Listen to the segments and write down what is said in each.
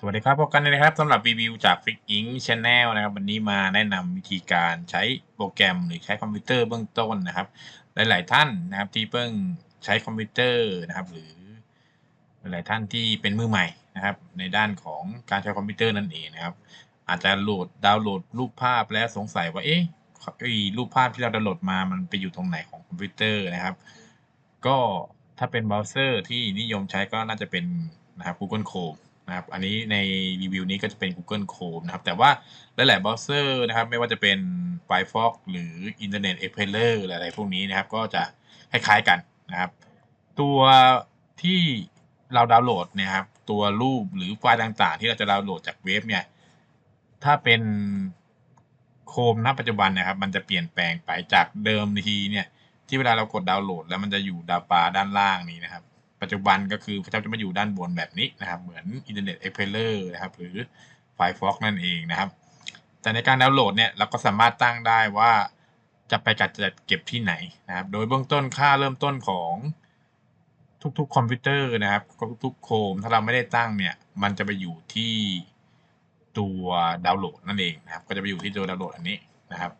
สวัสดีครับพบกันนะครับสำหรับรีวิวจาก f i x Inc Channel นะครับ วันนี้มาแนะนำวิธีการใช้โปรแกรมหรือใช้คอมพิวเตอร์เบื้องต้นนะครับ หลาย ๆ ท่านนะครับที่เพิ่งใช้คอมพิวเตอร์นะครับ หรือหลายท่านที่เป็นมือใหม่นะครับ ในด้านของการใช้คอมพิวเตอร์นั่นเองนะครับ อาจจะโหลดดาวน์โหลดรูปภาพและสงสัยว่าเอ๊ะรูปภาพที่เราดาวน์โหลดมามันไปอยู่ตรงไหนของคอมพิวเตอร์นะครับ ก็ถ้าเป็นเบราว์เซอร์ที่นิยมใช้ก็น่าจะเป็นนะครับ Google Chrome นะครับ อันนี้ในรีวิวนี้ก็จะเป็น Google Chrome นะครับ แต่ว่าหลายๆเบราว์เซอร์นะครับ ไม่ว่าจะเป็น Firefox หรือ Internet Explorer หรืออะไรพวกนี้นะครับ ก็จะคล้ายๆกันนะครับ ตัวที่เราดาวน์โหลดนี่ยครับ ตัวรูปหรือไฟล์ต่างๆ ที่เราจะดาวน์โหลดจากเว็บเนี่ย ถ้าเป็นโคมณปัจจุบันนะครับ มันจะเปลี่ยนแปลงไปจากเดิมทีเนี่ย ที่เวลาเรากดดาวน์โหลด แล้วมันจะอยู่ดาวปาด้านล่างนี้นะครับ ปัจจุบันก็คือเขาจะมาอยู่ด้านบนแบบนี้นะครับ เหมือน Internet Explorer นะครับ หรือ Firefox นั่นเองนะครับ แต่ในการดาวน์โหลดเนี่ยเราก็สามารถตั้งได้ว่าจะไปจัดจัดเก็บที่ไหนนะครับ โดยเบื้องต้นค่าเริ่มต้นของทุกๆคอมพิวเตอร์นะครับทุกๆโคม ถ้าเราไม่ได้ตั้งเนี่ย มันจะไปอยู่ที่ตัวดาวน์โหลดนั่นเองนะครับ ก็จะไปอยู่ที่ตัวดาวน์โหลดอันนี้นะครับ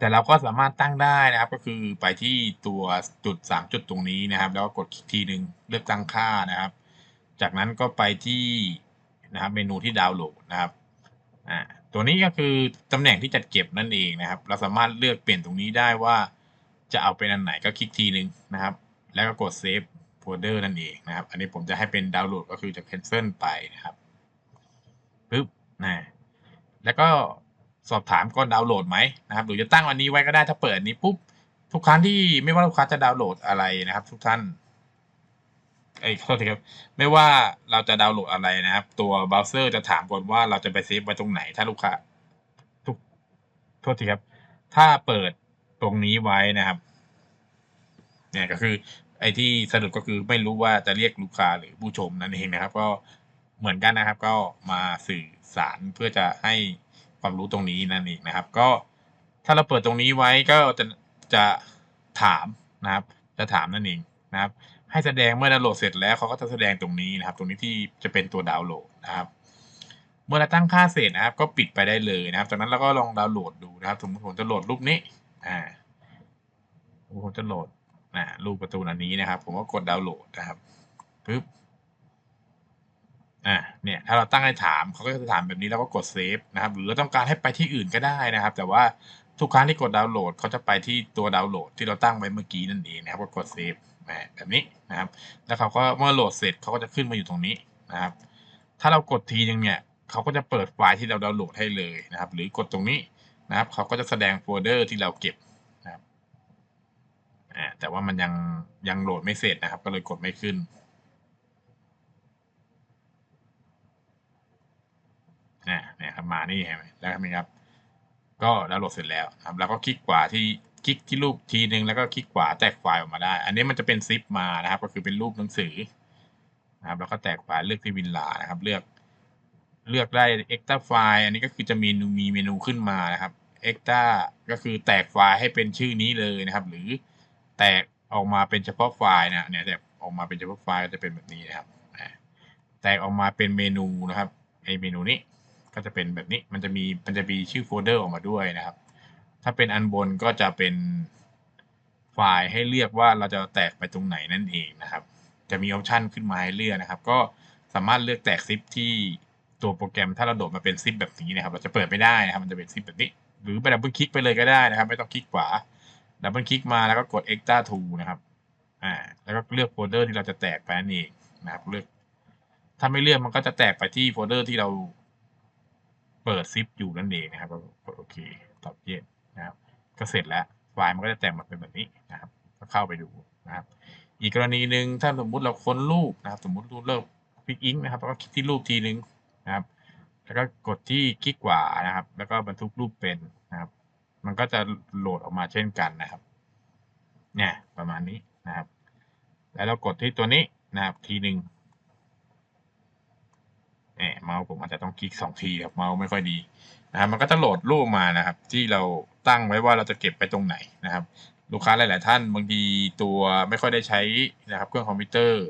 แต่เราก็สามารถตั้งได้นะครับ ก็คือไปที่ตัวจุดสามจุดตรงนี้นะครับ แล้วก็กดคลิกทีหนึ่งเลือกตั้งค่านะครับ จากนั้นก็ไปที่นะครับเมนูที่ดาวน์โหลดนะครับอ่าตัวนี้ก็คือตำแหน่งที่จัดเก็บนั่นเองนะครับ เราสามารถเลือกเปลี่ยนตรงนี้ได้ว่าจะเอาเป็นอันไหนก็คลิกทีหนึ่งนะครับ แล้วก็กดเซฟโฟลเดอร์นั่นเองนะครับ อันนี้ผมจะให้เป็นดาวน์โหลดก็คือจะ cancel ไปนะครับปึ๊บนะแล้วก็ สอบถามก่อนดาวน์โหลดไหมนะครับหรือจะตั้งอันนี้ไว้ก็ได้ถ้าเปิดนี้ปุ๊บทุกครั้งที่ไม่ว่าลูกค้าจะดาวน์โหลดอะไรนะครับ ทุกท่านไอ้ยโทษทีครับไม่ว่าเราจะดาวน์โหลดอะไรนะครับ ตัวเบราว์เซอร์จะถามก่อนว่าเราจะไปเซฟไว้ตรงไหน ถ้าลูกค้าทุกโทษทีครับ ถ้าเปิดตรงนี้ไว้นะครับ เนี่ยก็คือ ไอ้ที่สะดุดก็คือไม่รู้ว่าจะเรียกลูกค้าหรือผู้ชมนั่นเองนะครับ ก็เหมือนกันนะครับ ก็มาสื่อสารเพื่อจะให้ ความรู้ตรงนี้นั่นเองนะครับ ก็ถ้าเราเปิดตรงนี้ไว้ก็จะจะถามนะครับ จะถามนั่นเองนะครับ ให้แสดงเมื่อดาวน์โหลดเสร็จแล้วเขาก็จะแสดงตรงนี้นะครับ ตรงนี้ที่จะเป็นตัวดาวน์โหลดนะครับ เมื่อเราตั้งค่าเสร็จนะครับ ก็ปิดไปได้เลยนะครับ จากนั้นเราก็ลองดาวน์โหลดดูนะครับ สมมติผมจะโหลดรูปนี้อ่าผมจะโหลดอ่ารูปประตูอันนี้นะครับ ผมก็กดดาวน์โหลดนะครับปึ๊บ อ่าเนี่ยถ้าเราตั้งให้ถามเขาก็จะถามแบบนี้แล้วก็กดเซฟนะครับหรือเราต้องการให้ไปที่อื่นก็ได้นะครับ แต่ว่าทุกครั้งที่กดดาวน์โหลดเขาจะไปที่ตัวดาวน์โหลดที่เราตั้งไว้เมื่อกี้นั่นเองนะครับก็กดเซฟแบบนี้นะครับ แล้วเขาก็เมื่อโหลดเสร็จเขาก็จะขึ้นมาอยู่ตรงนี้นะครับ ถ้าเรากดทีนึงเนี่ยเขาก็จะเปิดไฟล์ที่เราดาวน์โหลดให้เลยนะครับ หรือกดตรงนี้นะครับเขาก็จะแสดงโฟลเดอร์ที่เราเก็บนะครับอ่าแต่ว่ามันยังยังโหลดไม่เสร็จนะครับ ก็เลยกดไม่ขึ้น อ่าเนี่ครับมานี่เห็นไหมแล้วครับครับ ก็ดาวน์โหลดเสร็จแล้วครับแล้วก็คลิกขวาที่คลิกที่รูปทีนึงแล้วก็คลิกขวาแตกไฟล์ออกมาได้ อันนี้มันจะเป็นซิปมานะครับ ก็คือเป็นรูปหนังสือนะครับแล้วก็แตกไฟล์เลือกที่วินลานะครับ เลือกเลือกได้ extra file อันนี้ก็คือจะมีมีเมนูขึ้นมานะครับ extra ก็คือแตกไฟล์ให้เป็นชื่อนี้เลยนะครับ หรือแตกออกมาเป็นเฉพาะไฟล์นะเนี่ยแตกออกมาเป็นเฉพาะไฟล์จะเป็นแบบนี้นะครับแตกออกมาเป็นเมนูนะครับไอเมนูนี้ ก็จะเป็นแบบนี้มันจะมีมันจะมีชื่อโฟลเดอร์ออกมาด้วยนะครับ ถ้าเป็นอันบนก็จะเป็นไฟล์ให้เลือกว่าเราจะแตกไปตรงไหนนั่นเองนะครับ จะมีออปชันขึ้นมาให้เลือกนะครับ ก็สามารถเลือกแตกซิปที่ตัวโปรแกรมถ้าเราโดดมาเป็นซิปแบบนี้นะครับ เราจะเปิดไม่ได้นะครับ มันจะเป็นซิปแบบนี้ หรือไปดับเบิลคลิกไปเลยก็ได้นะครับ ไม่ต้องคลิกขวาดับเบิลคลิกมาแล้วก็กด extra to นะครับ อ่า แล้วก็เลือกโฟลเดอร์ที่เราจะแตกไปนั่นเองนะครับ เลือก ถ้าไม่เลือกมันก็จะแตกไปที่โฟลเดอร์ที่เรา เปิดซิปอยู่นั่นเองนะครับก็กดโอเคตอบเย็นนะครับ ก็เสร็จแล้วไฟล์มันก็จะแตกมาเป็นแบบนี้นะครับก็เข้าไปดูนะครับ อีกกรณีหนึ่งถ้าสมมุติเราค้นรูปนะครับ สมมุติรูปเลิกพิกอิงนะครับแล้วก็คลิกที่รูปทีนึงนะครับ แล้วก็กดที่คลิกขวานะครับ แล้วก็บันทึกรูปเป็นนะครับ มันก็จะโหลดออกมาเช่นกันนะครับ เนี่ยประมาณนี้นะครับ แล้วเรากดที่ตัวนี้นะครับทีหนึ่ง เมาส์ผมอาจจะต้องคลิกสองทีครับเมาส์ไม่ค่อยดีนะครับมันก็จะโหลดรูปมานะครับ ที่เราตั้งไว้ว่าเราจะเก็บไปตรงไหนนะครับ ลูกค้าหลาย ๆ ท่านบางทีตัวไม่ค่อยได้ใช้นะครับเครื่องคอมพิวเตอร์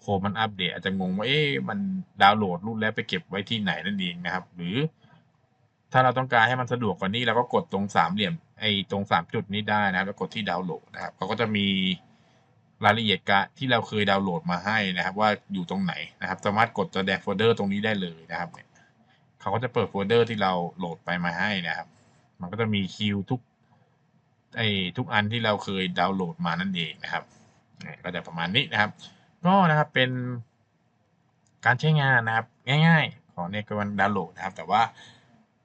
โคมันอัปเดตอาจจะงงว่าเอ๊ะมันดาวน์โหลดรูปแล้วไปเก็บไว้ที่ไหนนั่นเองนะครับ หรือ ถ้าเราต้องการให้มันสะดวกกว่านี้เราก็กดตรงสามเหลี่ยมไอ้ตรง3จุดนี้ได้นะครับแล้วกดที่ดาวน์โหลดนะครับเขาก็จะมี รายละเอียดการที่เราเคยดาวน์โหลดมาให้นะครับ ว่าอยู่ตรงไหนนะครับ สามารถกดแสดงโฟลเดอร์ตรงนี้ได้เลยนะครับเขาก็จะเปิดโฟลเดอร์ที่เราโหลดไปมาให้นะครับ มันก็จะมีคิวทุกไอ้ทุกอันที่เราเคยดาวน์โหลดมานั่นเองนะครับนี่ก็จะประมาณนี้นะครับ ก็นะครับเป็นการใช้งานนะครับ ง่าย ๆ ของในการดาวน์โหลดนะครับ แต่ว่า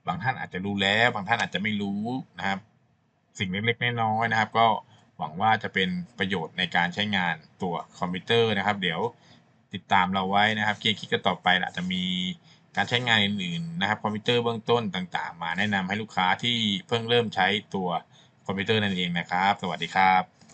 บางท่านอาจจะรู้แล้ว บางท่านอาจจะไม่รู้นะครับ สิ่งเล็กๆน้อยๆนะครับ ก็ หวังว่าจะเป็นประโยชน์ในการใช้งานตัวคอมพิวเตอร์นะครับ เดี๋ยวติดตามเราไว้นะครับเกียร์คิดกันต่อไปอาจจะมีการใช้งานอื่นๆนะครับคอมพิวเตอร์เบื้องต้นต่างๆ มาแนะนำให้ลูกค้าที่เพิ่งเริ่มใช้ตัวคอมพิวเตอร์นั่นเองนะครับ สวัสดีครับ